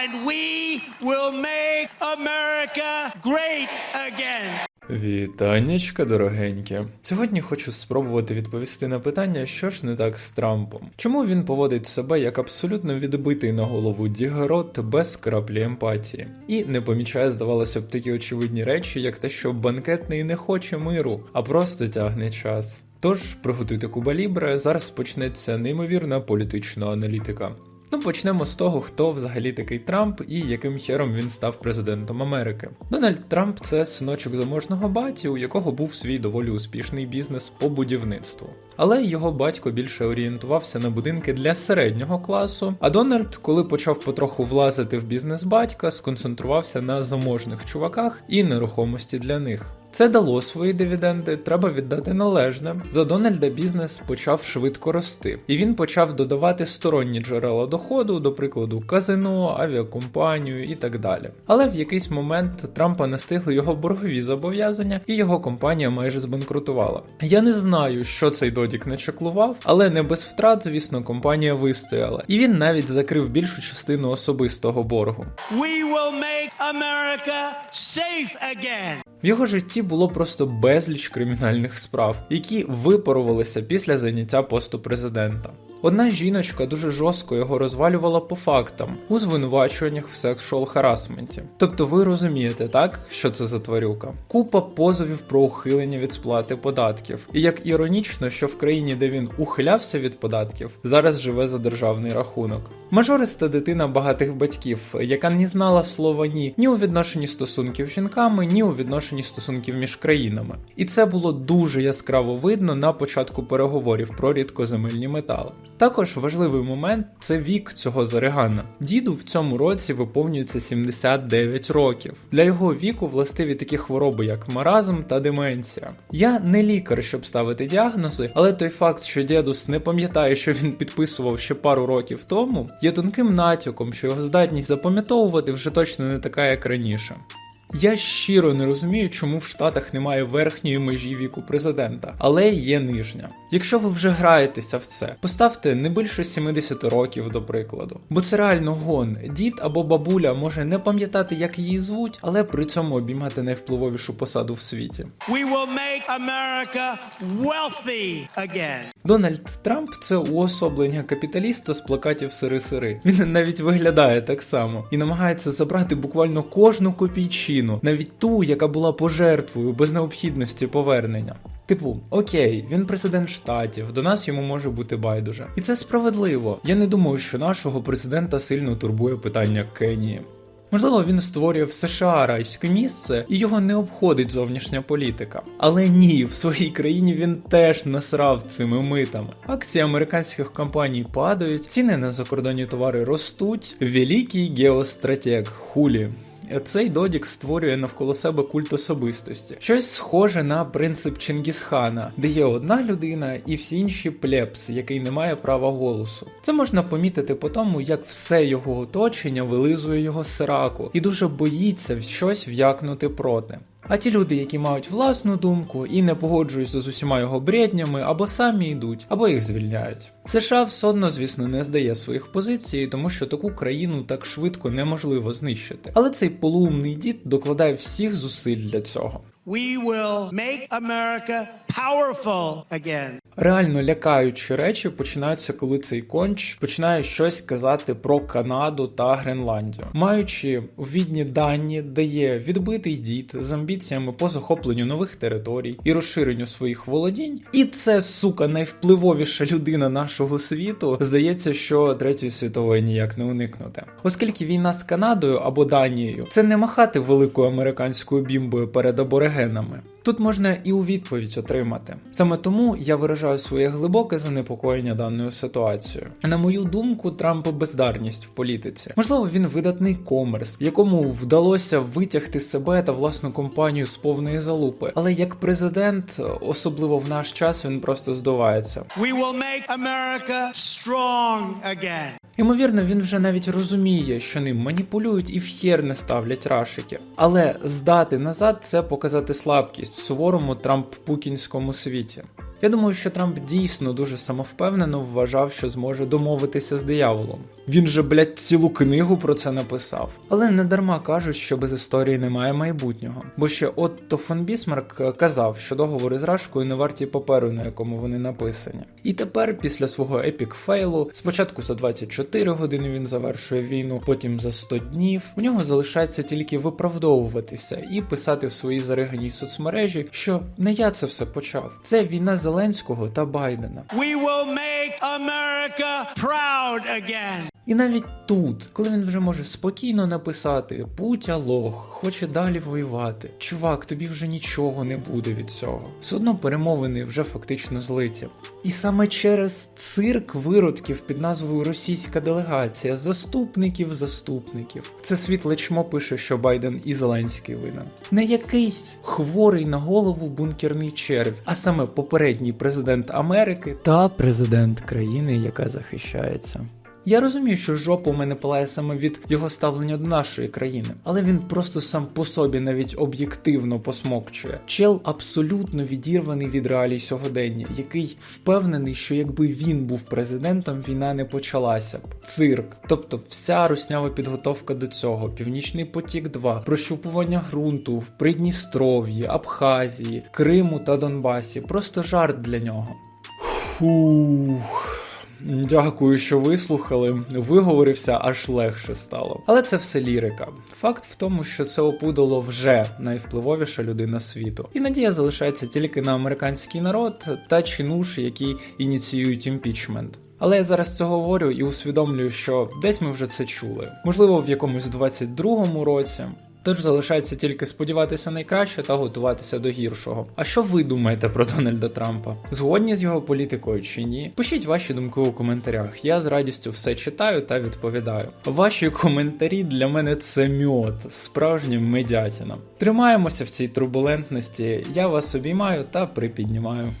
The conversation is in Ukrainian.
and we will make America great again. Вітаннячка, дорогенькі. Сьогодні хочу спробувати відповісти на питання, що ж не так з Трампом. Чому він поводить себе як абсолютно відбитий на голову дігерот без краплі емпатії, і не помічає, здавалося б, такі очевидні речі, як те, що банкетний не хоче миру, а просто тягне час. Тож приготуйте Куба Лібре, зараз почнеться неймовірна політична аналітика. Ну, почнемо з того, хто взагалі такий Трамп і яким хером він став президентом Америки. Дональд Трамп це синочок заможного баті, у якого був свій доволі успішний бізнес по будівництву. Але його батько більше орієнтувався на будинки для середнього класу. А Дональд, коли почав потроху влазити в бізнес батька, сконцентрувався на заможних чуваках і нерухомості для них. Це дало свої дивіденди, треба віддати належне. За Дональда бізнес почав швидко рости, і він почав додавати сторонні джерела доходу, до прикладу, казино, авіакомпанію і так далі. Але в якийсь момент Трампа настигли його боргові зобов'язання, і його компанія майже збанкрутувала. Я не знаю, що цей додік начеклував, але не без втрат, звісно, компанія вистояла, і він навіть закрив більшу частину особистого боргу. We will make America safe again. Його житті було просто безліч кримінальних справ, які випарувалися після заняття посту президента. Одна жіночка дуже жорстко його розвалювала по фактам у звинувачуваннях в секшуал харасменті. Тобто ви розумієте, так, що це за тварюка? Купа позовів про ухилення від сплати податків. І як іронічно, що в країні, де він ухилявся від податків, зараз живе за державний рахунок. Мажориста дитина багатих батьків, яка не знала слова ні ні у відношенні стосунків з жінками, ні у відношенні стосунків між країнами. І це було дуже яскраво видно на початку переговорів про рідкоземельні метали. Також важливий момент це вік цього Зарегана. Діду в цьому році виповнюється 79 років. Для його віку властиві такі хвороби, як маразм та деменція. Я не лікар, щоб ставити діагнози, але той факт, що дідус не пам'ятає, що він підписував ще пару років тому, є тонким натяком, що його здатність запам'ятовувати вже точно не така, як раніше. Я щиро не розумію, чому в Штатах немає верхньої межі віку президента, але є нижня. Якщо ви вже граєтеся в це, поставте не більше 70 років, до прикладу. Бо це реально гон. Дід або бабуля може не пам'ятати, як її звуть, але при цьому обіймати найвпливовішу посаду в світі. We will make America wealthy again. Дональд Трамп це уособлення капіталіста з плакатів сири-сири. Він навіть виглядає так само і намагається забрати буквально кожну копійчину, навіть ту, яка була пожертвою без необхідності повернення. Типу, окей, він президент штатів, до нас йому може бути байдуже. І це справедливо. Я не думаю, що нашого президента сильно турбує питання Кенії. Можливо, він створює в США райське місце і його не обходить зовнішня політика. Але ні, в своїй країні він теж насрав цими митами. Акції американських компаній падають, ціни на закордонні товари ростуть. Великий геостратег хулі. Цей додік створює навколо себе культ особистості, щось схоже на принцип Чингісхана, де є одна людина і всі інші плебс, який не має права голосу. Це можна помітити по тому, як все його оточення вилизує його сираку і дуже боїться щось в'якнути проти. А ті люди, які мають власну думку і не погоджуються з усіма його бреднями, або самі йдуть, або їх звільняють. США все одно, звісно, не здає своїх позицій, тому що таку країну так швидко неможливо знищити. Але цей полуумний дід докладає всіх зусиль для цього. We will make America powerful again. Реально лякаючі речі починаються, коли цей конч починає щось казати про Канаду та Гренландію, маючи відні дані, де є відбитий дід з амбіціями по захопленню нових територій і розширенню своїх володінь. І це сука найвпливовіша людина нашого світу. Здається, що третьої світової ніяк не уникнути, оскільки війна з Канадою або Данією це не махати великою американською бімбою перед аборигенами. Тут можна і у відповідь отримати. Саме тому я виражаю своє глибоке занепокоєння даною ситуацією. На мою думку, Трампа бездарність в політиці. Можливо, він видатний комерс, якому вдалося витягти себе та власну компанію з повної залупи. Але як президент, особливо в наш час, він просто здувається. We will make America strong again. Ймовірно, він вже навіть розуміє, що ним маніпулюють і в хер не ставлять рашики. Але здати назад це показати слабкість в суворому трамп-путінському світі. Я думаю, що Трамп дійсно дуже самовпевнено вважав, що зможе домовитися з дияволом. Він же, блядь, цілу книгу про це написав. Але не дарма кажуть, що без історії немає майбутнього. Бо ще Отто фон Бісмарк е, казав, що договори з Рашкою не варті паперу, на якому вони написані. І тепер, після свого епік фейлу, спочатку за 24 години він завершує війну, потім за 100 днів. У нього залишається тільки виправдовуватися і писати в своїй зариганій соцмережі, що не я це все почав. Це війна Зеленського та Байдена. We will make America proud again. І навіть тут, коли він вже може спокійно написати Путя лох, хоче далі воювати. Чувак, тобі вже нічого не буде від цього. Все одно перемовини вже фактично злиті. І саме через цирк виродків під назвою Російська делегація, заступників заступників. Це світле чмо пише, що Байден і Зеленський винен. Не якийсь хворий на голову бункерний червь, а саме попередній президент Америки та президент країни, яка захищається. Я розумію, що жопа у мене палає саме від його ставлення до нашої країни, але він просто сам по собі навіть об'єктивно посмокчує. Чел абсолютно відірваний від реалій сьогодення, який впевнений, що якби він був президентом, війна не почалася б. Цирк, тобто вся руснява підготовка до цього, Північний потік 2 прощупування ґрунту в Придністров'ї, Абхазії, Криму та Донбасі. Просто жарт для нього. Фух. Дякую, що вислухали. Виговорився, аж легше стало. Але це все лірика. Факт в тому, що це опудало вже найвпливовіша людина світу. І надія залишається тільки на американський народ та чинуші, які ініціюють імпічмент. Але я зараз це говорю і усвідомлюю, що десь ми вже це чули. Можливо, в якомусь 22-му році. Тож залишається тільки сподіватися найкраще та готуватися до гіршого. А що ви думаєте про Дональда Трампа? Згодні з його політикою чи ні? Пишіть ваші думки у коментарях. Я з радістю все читаю та відповідаю. Ваші коментарі для мене це мьот, справжня медятіна. Тримаємося в цій турбулентності. Я вас обіймаю та припіднімаю.